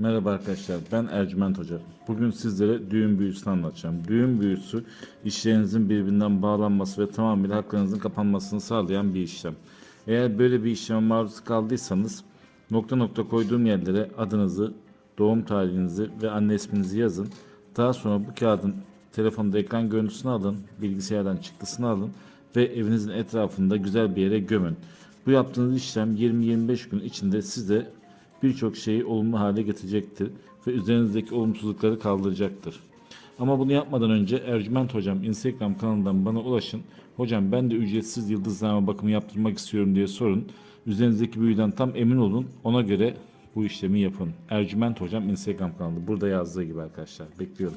Merhaba arkadaşlar ben Ercüment Hoca. Bugün sizlere düğün büyüsünü anlatacağım. Düğün büyüsü işlerinizin birbirinden bağlanması ve tamamıyla haklarınızın kapanmasını sağlayan bir işlem. Eğer böyle bir işleme maruz kaldıysanız nokta nokta koyduğum yerlere adınızı, doğum tarihinizi ve anne isminizi yazın. Daha sonra bu kağıdın telefonda ekran görüntüsünü alın, bilgisayardan çıktısını alın ve evinizin etrafında güzel bir yere gömün. Bu yaptığınız işlem 20-25 gün içinde size birçok şeyi olumlu hale getirecektir ve üzerinizdeki olumsuzlukları kaldıracaktır. Ama bunu yapmadan önce Ercüment Hocam Instagram kanalından bana ulaşın. Hocam ben de ücretsiz yıldızlama bakımı yaptırmak istiyorum diye sorun. Üzerinizdeki büyüden tam emin olun. Ona göre bu işlemi yapın. Ercüment Hocam Instagram kanalı. Burada yazdığı gibi arkadaşlar. Bekliyorum.